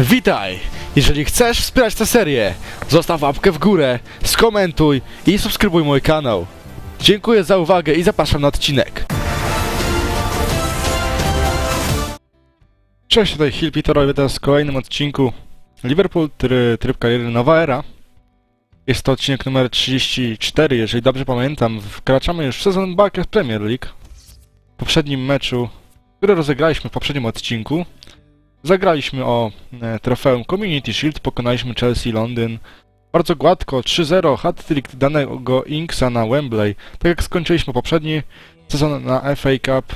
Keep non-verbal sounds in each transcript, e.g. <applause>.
Witaj! Jeżeli chcesz wspierać tę serię, zostaw łapkę w górę, skomentuj i subskrybuj mój kanał. Dziękuję za uwagę i zapraszam na odcinek. Cześć, tutaj Hill Peter, witam w kolejnym odcinku Liverpool, try, tryb kariery Nowa Era. Jest to odcinek numer 34, jeżeli dobrze pamiętam. Wkraczamy już w sezon Barclays Premier League. W poprzednim meczu, który rozegraliśmy w poprzednim odcinku, Zagraliśmy o e, trofeum Community Shield, pokonaliśmy Chelsea Londyn. Bardzo gładko, 3-0, hat-trick danego Inksa na Wembley, tak jak skończyliśmy poprzedni sezon na FA Cup,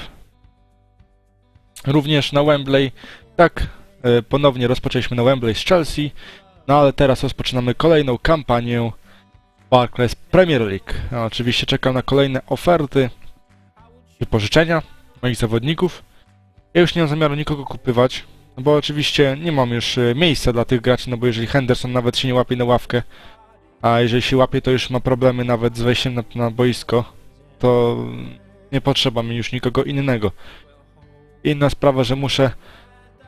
również na Wembley, tak e, ponownie rozpoczęliśmy na Wembley z Chelsea, no ale teraz rozpoczynamy kolejną kampanię Barclays Premier League. A oczywiście czekam na kolejne oferty, wypożyczenia moich zawodników. Ja już nie mam zamiaru nikogo kupywać, no bo oczywiście nie mam już e, miejsca dla tych graczy, no bo jeżeli Henderson nawet się nie łapie na ławkę, a jeżeli się łapie, to już ma problemy nawet z wejściem na, na boisko, to nie potrzeba mi już nikogo innego. Inna sprawa, że muszę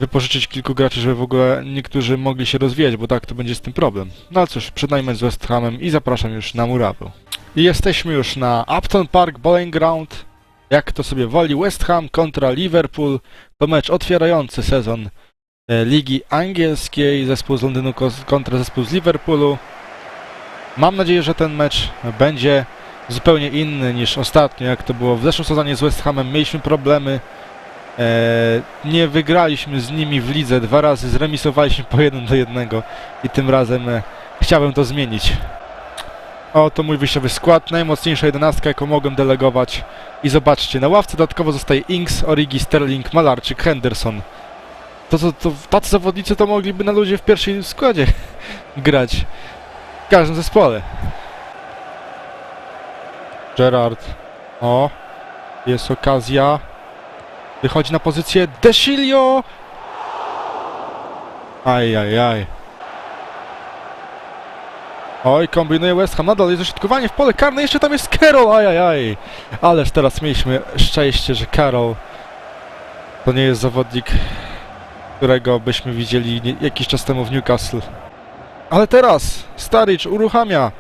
wypożyczyć kilku graczy, żeby w ogóle niektórzy mogli się rozwijać, bo tak to będzie z tym problem. No cóż, przynajmniej z West Hamem i zapraszam już na murawę. Jesteśmy już na Upton Park Bowling Ground. Jak to sobie woli, West Ham kontra Liverpool. To mecz otwierający sezon e, Ligi Angielskiej, zespół z Londynu kontra zespół z Liverpoolu. Mam nadzieję, że ten mecz będzie zupełnie inny niż ostatnio, jak to było w zeszłym sezonie z West Hamem. Mieliśmy problemy, e, nie wygraliśmy z nimi w lidze dwa razy, zremisowaliśmy po 1 do 1 i tym razem e, chciałbym to zmienić. Oto mój wyjściowy skład, najmocniejsza jedenastka, jaką mogłem delegować. I zobaczcie, na ławce dodatkowo zostaje Inks, Origi, Sterling, Malarczyk, Henderson. To, to, to tacy zawodnicy to mogliby na ludzie w pierwszej składzie <laughs> grać. W każdym zespole. Gerard. O, jest okazja. Wychodzi na pozycję Desilio. Aj, aj, aj. Oj, kombinuje West Ham, nadal jest ośrodkowanie w pole karne, jeszcze tam jest Carroll, ajajaj. Ależ teraz mieliśmy szczęście, że Carroll to nie jest zawodnik, którego byśmy widzieli nie, jakiś czas temu w Newcastle. Ale teraz Staricz uruchamia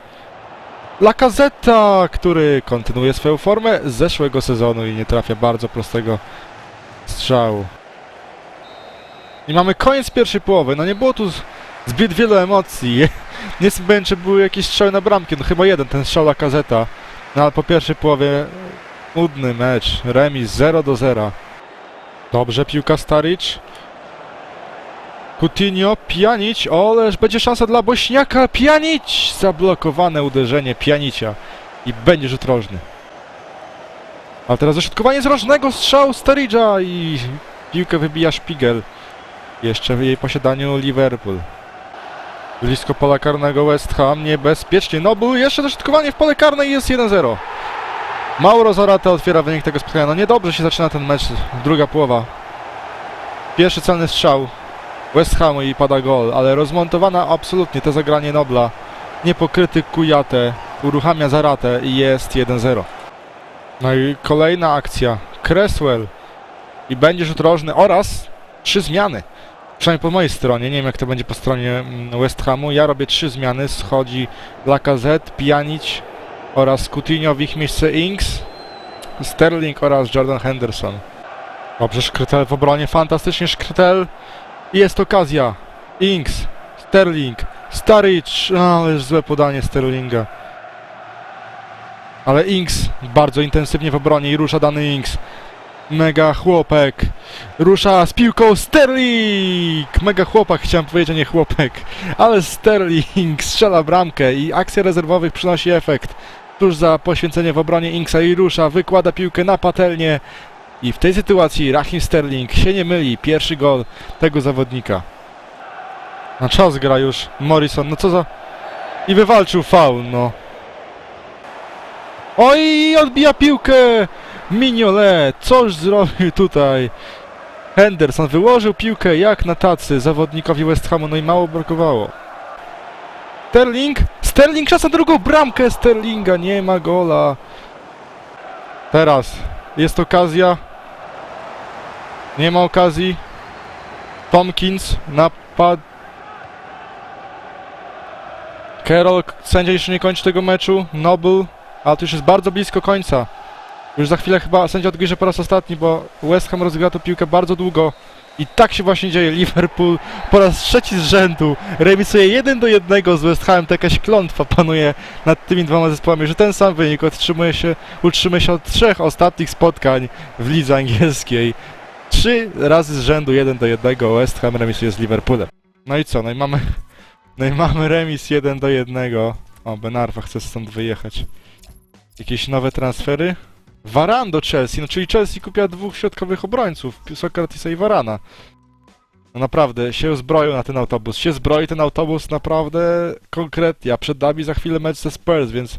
Lacazette, który kontynuuje swoją formę z zeszłego sezonu i nie trafia bardzo prostego strzału. I mamy koniec pierwszej połowy, no nie było tu zbyt wielu emocji. <laughs> Nie wiem, czy były jakieś strzały na bramkę, no chyba jeden, ten strzał Lacazeta. No ale po pierwszej połowie nudny mecz, remis 0 do 0. Dobrze, piłka Staric. Coutinho, Pjanić, oleż będzie szansa dla Bośniaka, Pjanić! Zablokowane uderzenie Pjanicia i będzie rzut rożny. A teraz dośrodkowanie z rożnego strzał Staricza i piłkę wybija Szpigel. Jeszcze w jej posiadaniu Liverpool. Blisko pola karnego West Ham, niebezpiecznie. No był jeszcze dośrodkowanie w pole karne i jest 1-0. Mauro Zarate otwiera wynik tego spotkania. No niedobrze się zaczyna ten mecz, druga połowa. Pierwszy celny strzał West Hamu i pada gol, ale rozmontowana absolutnie to zagranie Nobla. Niepokryty Kujate uruchamia Zaratę i jest 1-0. No i kolejna akcja. Cresswell i będzie rzut rożny oraz trzy zmiany. Przynajmniej po mojej stronie, nie wiem jak to będzie po stronie mm, West Hamu. Ja robię trzy zmiany, schodzi Lacazette, Pjanić oraz Coutinho w ich miejsce Inks, Sterling oraz Jordan Henderson. Dobrze, Szkrytel w obronie, fantastycznie Szkrytel. I jest okazja. Inks, Sterling, Staricz, ależ złe podanie Sterlinga. Ale Inks bardzo intensywnie w obronie i rusza dany Inks. Mega chłopek. Rusza z piłką Sterling! Mega chłopak chciałem powiedzieć, a nie chłopek. Ale Sterling strzela bramkę i akcja rezerwowych przynosi efekt. Tuż za poświęcenie w obronie Inksa i rusza, wykłada piłkę na patelnię. I w tej sytuacji Rahim Sterling się nie myli. Pierwszy gol tego zawodnika. Na czas gra już Morrison. No co za... I wywalczył faul, no. Oj, odbija piłkę! Mignolet, coś zrobił tutaj. Henderson wyłożył piłkę jak na tacy zawodnikowi West Hamu, no i mało brakowało. Sterling, Sterling czas na drugą bramkę Sterlinga, nie ma gola. Teraz jest okazja. Nie ma okazji. Tompkins napad. Carroll, sędzia jeszcze nie kończy tego meczu. Noble, ale to już jest bardzo blisko końca. Już za chwilę chyba sędzia odgryzie po raz ostatni, bo West Ham rozgra tę piłkę bardzo długo. I tak się właśnie dzieje. Liverpool po raz trzeci z rzędu remisuje 1 do 1 z West Hamem. To jakaś klątwa panuje nad tymi dwoma zespołami, że ten sam wynik utrzymuje się, utrzymuje się od trzech ostatnich spotkań w lidze angielskiej. Trzy razy z rzędu 1 do 1 West Ham remisuje z Liverpoolem. No i co? No i mamy, no i mamy remis 1 do 1. O, Ben Arfa chce stąd wyjechać. Jakieś nowe transfery? Varan do Chelsea, no czyli Chelsea kupiła dwóch środkowych obrońców, Sokratisa i Varana. No naprawdę, się zbroił na ten autobus, się zbroi ten autobus naprawdę konkretnie, a przed nami za chwilę mecz ze Spurs, więc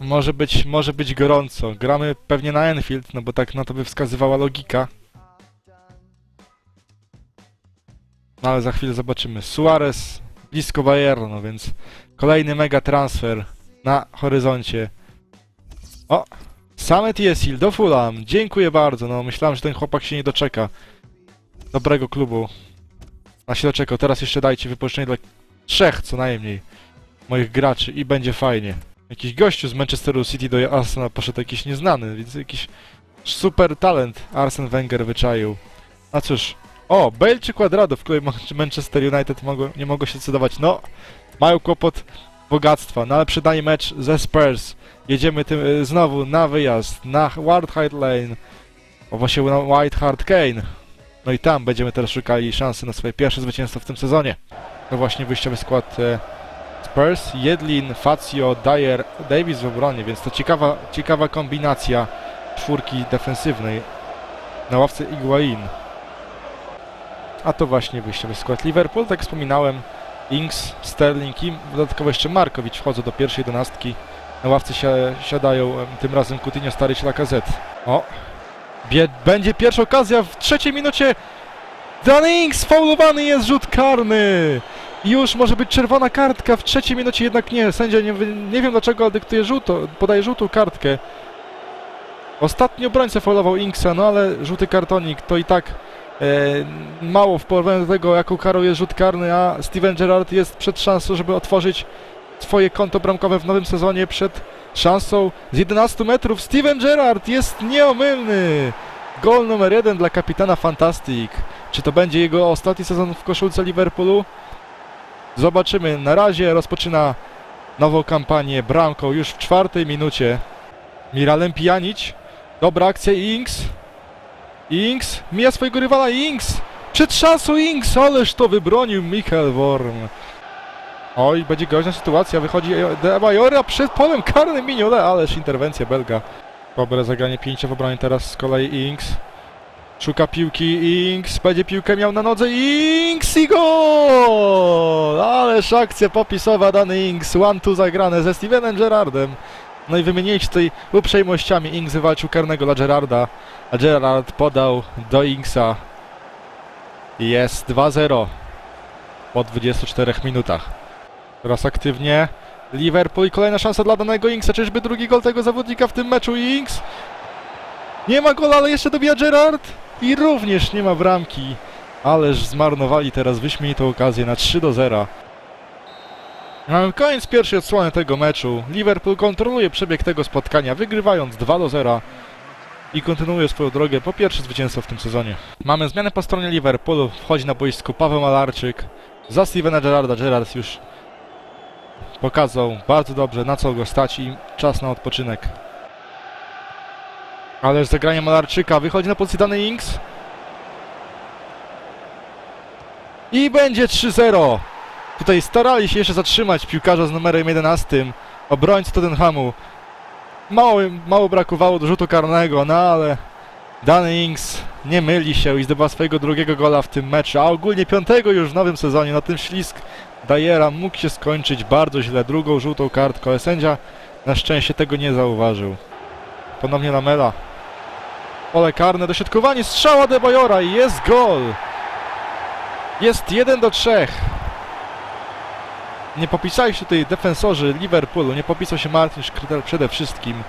może być, może być gorąco. Gramy pewnie na Enfield, no bo tak na to by wskazywała logika. No ale za chwilę zobaczymy. Suarez blisko Bayernu, no więc kolejny mega transfer na horyzoncie. O! Same TSL do Fulham. Dziękuję bardzo. No myślałem, że ten chłopak się nie doczeka. Dobrego klubu. A się doczekał. Teraz jeszcze dajcie wypożyczenie dla trzech co najmniej moich graczy i będzie fajnie. Jakiś gościu z Manchesteru City do Arsenal poszedł jakiś nieznany, więc jakiś super talent Arsen Wenger wyczaił. A cóż, o, Bale czy Quadrado, w której Manchester United mogło, nie mogło się decydować. No, mają kłopot bogactwa, no ale przydanie mecz ze Spurs. Jedziemy tym y, znowu na wyjazd, na White Lane, o właśnie na White Hart Kane. No i tam będziemy teraz szukali szansy na swoje pierwsze zwycięstwo w tym sezonie. To właśnie wyjściowy skład e, Spurs, Jedlin, Fazio, Dyer, Davis w obronie, więc to ciekawa, ciekawa kombinacja czwórki defensywnej na ławce Iguain. A to właśnie wyjściowy skład Liverpool, tak wspominałem, Ings, Sterling i dodatkowo jeszcze Markowicz wchodzą do pierwszej jedenastki. Na ławce si siadają tym razem Coutinho, Stary czy Lacazette. O! Bie będzie pierwsza okazja w trzeciej minucie. Dan Ings faulowany jest rzut karny. Już może być czerwona kartka w trzeciej minucie, jednak nie. Sędzia nie, nie wiem dlaczego, ale dyktuje żółto, podaje żółtą kartkę. Ostatni obrońca faulował Inksa, no ale żółty kartonik to i tak mało w porównaniu do tego, jaką karą jest rzut karny, a Steven Gerrard jest przed szansą, żeby otworzyć swoje konto bramkowe w nowym sezonie, przed szansą z 11 metrów. Steven Gerrard jest nieomylny! Gol numer jeden dla kapitana Fantastic. Czy to będzie jego ostatni sezon w koszulce Liverpoolu? Zobaczymy. Na razie rozpoczyna nową kampanię bramką już w czwartej minucie. Miralem Pjanic. Dobra akcja Inks. Inks mija swojego rywala Inks. Przed szansą Inks, ależ to wybronił Michael Worm. Oj, będzie groźna sytuacja. Wychodzi De Majora przed polem karnym Miniole, ależ interwencja Belga. Dobre zagranie pięcia w obronie teraz z kolei Inks. Szuka piłki Inks, będzie piłkę miał na nodze Inks i gol! Ależ akcja popisowa dany Inks, one-two zagrane ze Stevenem Gerrardem. No i wymienić tutaj uprzejmościami. Inks wywalczył karnego dla Gerrarda, a Gerrard podał do Inksa. Jest 2-0 po 24 minutach. Teraz aktywnie Liverpool i kolejna szansa dla danego Inksa. Czyżby drugi gol tego zawodnika w tym meczu Inks? Nie ma gola, ale jeszcze dobija Gerrard. I również nie ma bramki. Ależ zmarnowali teraz wyśmienitą okazję na 3 do 0. Mamy koniec pierwszej odsłony tego meczu. Liverpool kontroluje przebieg tego spotkania, wygrywając 2 do 0 i kontynuuje swoją drogę po pierwsze zwycięstwo w tym sezonie. Mamy zmianę po stronie Liverpoolu. Wchodzi na boisko Paweł Malarczyk za Stevena Gerrarda. Gerrard już pokazał bardzo dobrze na co go stać i czas na odpoczynek. Ależ zagranie Malarczyka wychodzi na pozycję dany Inks. I będzie 3-0. Tutaj starali się jeszcze zatrzymać piłkarza z numerem 11, obrońcy Tottenhamu. Mało, mało brakowało do rzutu karnego, no ale Danny Ings nie myli się i zdobywa swojego drugiego gola w tym meczu, a ogólnie piątego już w nowym sezonie. Na tym ślisk Dajera mógł się skończyć bardzo źle, drugą żółtą kartką, ale sędzia na szczęście tego nie zauważył. Ponownie Lamela. Pole karne, dośrodkowanie, strzała De Bajora i jest gol! Jest 1 do 3. Nie popisali się tutaj defensorzy Liverpoolu, nie popisał się Martin Szkrytel przede wszystkim.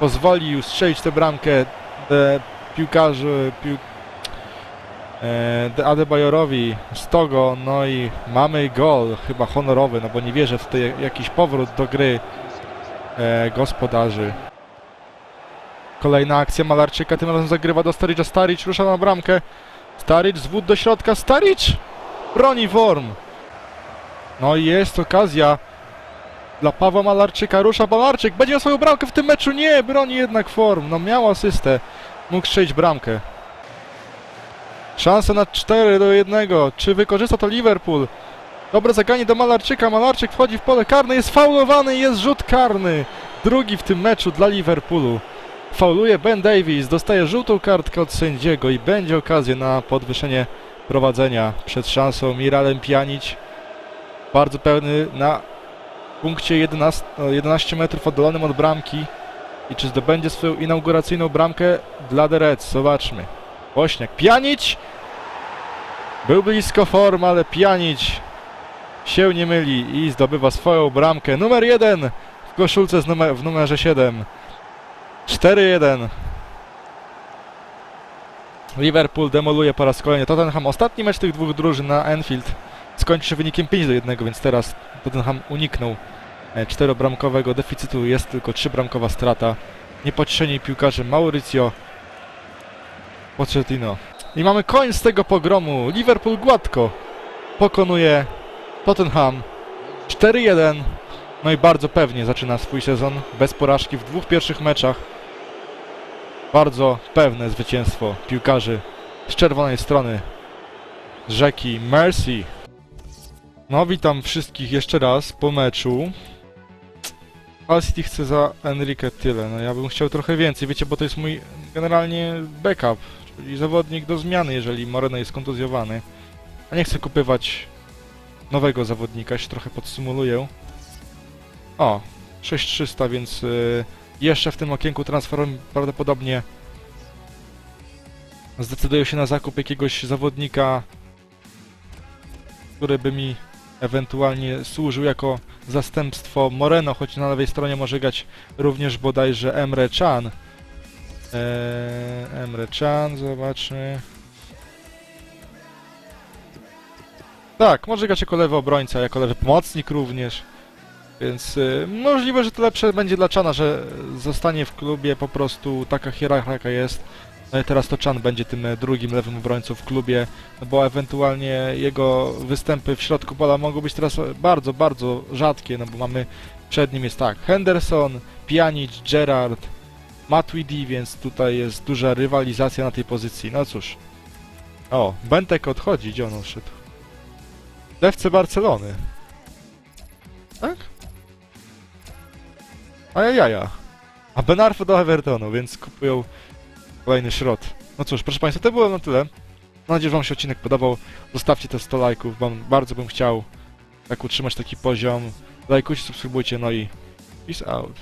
Pozwolił strzelić tę bramkę e, piłkarzy, pił... e, De Adebayorowi z Togo, no i mamy gol, chyba honorowy, no bo nie wierzę w tutaj jakiś powrót do gry e, gospodarzy. Kolejna akcja Malarczyka, tym razem zagrywa do Staricza, Staric rusza na bramkę, Staric zwód do środka, Staric broni form. No i jest okazja dla Pawła Malarczyka, rusza Malarczyk, będzie miał swoją bramkę w tym meczu, nie, broni jednak form, no miał asystę, mógł strzelić bramkę. Szansa na 4 do 1, czy wykorzysta to Liverpool? Dobre zagranie do Malarczyka, Malarczyk wchodzi w pole karne, jest faulowany, jest rzut karny. Drugi w tym meczu dla Liverpoolu. Fauluje Ben Davies, dostaje żółtą kartkę od sędziego i będzie okazja na podwyższenie prowadzenia przed szansą Miralem Pjanic. Bardzo pełny na punkcie 11, no, 11 metrów oddalonym od bramki. I czy zdobędzie swoją inauguracyjną bramkę dla The Reds? Zobaczmy. Wośniak. Pjanic! Był blisko form, ale Pjanic się nie myli i zdobywa swoją bramkę. Numer 1 w koszulce numer, w numerze 7. 4-1. Liverpool demoluje po raz kolejny Tottenham. Ostatni mecz tych dwóch drużyn na Anfield skończy wynikiem 5 do 1, więc teraz Tottenham uniknął e, czterobramkowego deficytu. Jest tylko trzybramkowa strata. Niepocieszeni piłkarze Mauricio Pochettino. I mamy koniec tego pogromu. Liverpool gładko pokonuje Tottenham 4-1. No i bardzo pewnie zaczyna swój sezon bez porażki w dwóch pierwszych meczach. Bardzo pewne zwycięstwo piłkarzy z czerwonej strony rzeki Mercy. No witam wszystkich jeszcze raz po meczu. Hull City chce za Enrique tyle. No ja bym chciał trochę więcej, wiecie, bo to jest mój generalnie backup, czyli zawodnik do zmiany, jeżeli Moreno jest kontuzjowany. A nie chcę kupywać nowego zawodnika, się trochę podsymuluję. O, 6300, więc y, jeszcze w tym okienku transferowym prawdopodobnie zdecyduję się na zakup jakiegoś zawodnika, który by mi ewentualnie służył jako zastępstwo Moreno, choć na lewej stronie może grać również bodajże Emre Can. Eee, Emre Can, zobaczmy. Tak, może grać jako lewy obrońca, jako lewy pomocnik również. Więc y, możliwe, że to lepsze będzie dla Chana, że zostanie w klubie po prostu taka hierarchia jaka jest. No i teraz to Chan będzie tym e, drugim lewym obrońcą w klubie, no bo ewentualnie jego występy w środku pola mogą być teraz bardzo, bardzo rzadkie, no bo mamy przed nim jest tak, Henderson, Pjanic, Gerrard, Matuidi, więc tutaj jest duża rywalizacja na tej pozycji. No cóż. O, Bentek odchodzi, gdzie on odszedł? Lewce Barcelony. Tak? Ajajaja. A Ben Arfa do Evertonu, więc kupują kolejny środ. No cóż, proszę Państwa, to było na tyle. Mam nadzieję, że Wam się odcinek podobał. Zostawcie te 100 lajków, bo bardzo bym chciał tak utrzymać taki poziom. Lajkujcie, subskrybujcie, no i peace out.